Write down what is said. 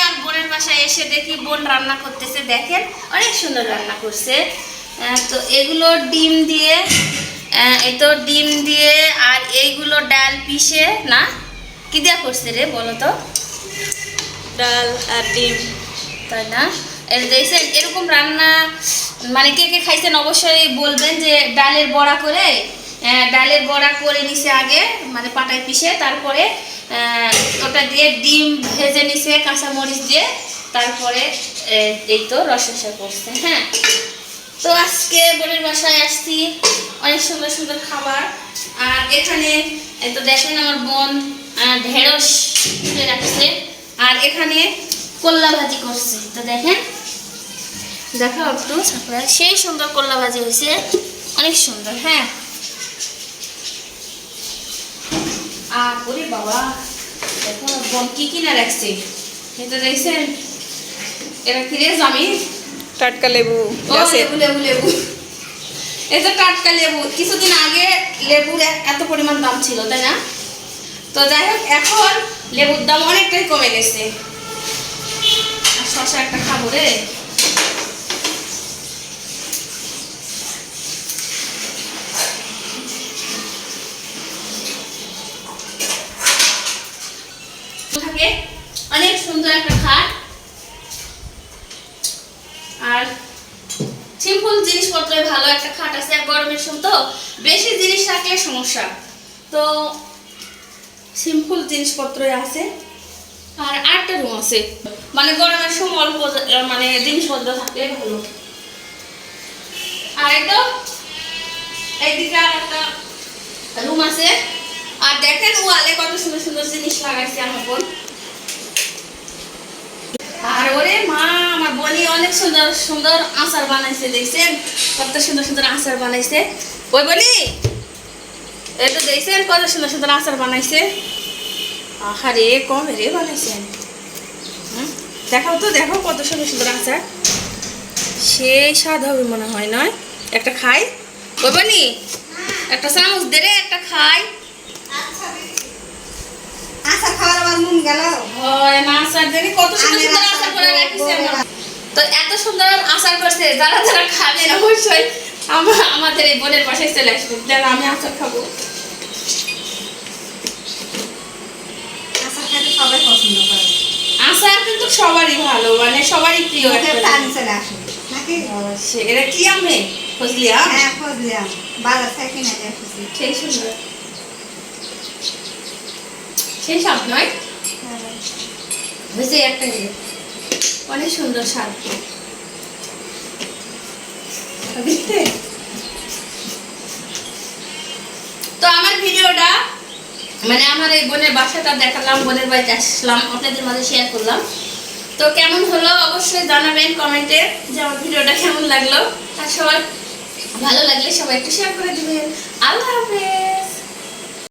আর বোনের বাসায় এসে দেখি বোন রান্না করতেছে দেখেন অনেক সুন্দর রান্না করছে। তো এগুলো ডিম দিয়ে আহ, এই তো ডিম দিয়ে আর এইগুলো ডাল পিষে না? কি দেওয়া করছে রে বলো তো? ডাল আর ডিম। তাই না? দেখছেন এরকম রান্না মানে কে কে খাইছেন অবশ্যই বলবেন যে ডালের বড়া করে ডালের বড়া করে নিছে আগে মানে পাটায় পিষে, তারপরে ওটা দিয়ে ডিম ভেজে নিছে, কাঁচামরিচ দিয়ে, তারপরে এই তো রসা করছে হ্যাঁ। তো আজকে বোনের বাসায় আসছি, অনেক সুন্দর সুন্দর খাবার। আর এখানে তো দেখেন আমার বোন ঢেঁড়স তুলে রাখছে, আর এখানে কল্লা ভাজি করছে, তো দেখেন। দেখো একটু সেই সুন্দর কল্লা ভাজি হয়েছে, অনেক সুন্দর হ্যাঁ। আর ওরে বাবা দেখো বোন কি কিনা রাখছে? এটা দেখছেন এটা কিরে জামি টাটকা লেবু লেবু লেবু লেবু। তো টাটকা লেবু। কিছুদিন আগে লেবুর এত পরিমাণ দাম ছিল তাই না? তো যাই হোক এখন লেবুর দাম অনেকটাই কমে গেছে। আর শশা একটা খাব রে। থাকে। অনেক সুন্দর একটা খাট। আর সিম্পল জিনিসপত্রে ভালো একটা খাট আছে গরমের সময় তো বেশি জিনিস রাখলে সমস্যা। তো সিম্পল জিনিসপত্র আছে। আর আটটা রুম আছে। মানে গরমের সময় অল্প মানে জিনিসপত্র থাকলে ভালো। আর একদম এইদিকে আর একটা রুম আছে। আর দেখেন ওয়ালে কত সুন্দর সুন্দর জিনিস লাগাইছে আমার বোন। আর ওরে মা আমার বোনই অনেক সুন্দর সুন্দর আচার বানাইছে দেখছেন? কত সুন্দর সুন্দর আচার বানাইছে। ওই বলি? এই তো দেখছেন কত সুন্দর সুন্দর আচার বানাইছে। আহারে কম রে বানাইছেন? দেখাও তো দেখো কত সুন্দর সুন্দর আচার। সেই স্বাদ হবে মনে হয় নয়? একটা খাই। ওই বলি? একটা চামচ দে রে একটা খাই। আশা খাওয়ার আমার মন গেল। হয় না আচার দেখি কত সুন্দর সুন্দর তো এত সুন্দর আচার করছে যারা যারা খাবেন অবশ্যই আমাদের এই বোনের বাসায় চলে আসবেন যেন আমি আচার খাব। সবাই পছন্দ করে। আচার কিন্তু সবারই ভালো মানে সবারই প্রিয় একটা পানি চলে আসে। নাকি? এটা কি আমে? হ্যাঁ বাজার থেকে কিনে সেই সুন্দর। সেই স্বাদ নয়? বুঝলি একটা জিনিস। অনেক সুন্দর স্বাদ তো আমার ভিডিওটা মানে আমার এই বোনের বাসাটা দেখালাম, বোনের বাড়িতে আসলাম, আপনাদের মাঝে শেয়ার করলাম। তো কেমন হলো অবশ্যই জানাবেন কমেন্টে যে আমার ভিডিওটা কেমন লাগল। আর সবার ভালো লাগলে সবাই একটু শেয়ার করে দিবেন। আল্লাহ হাফেজ।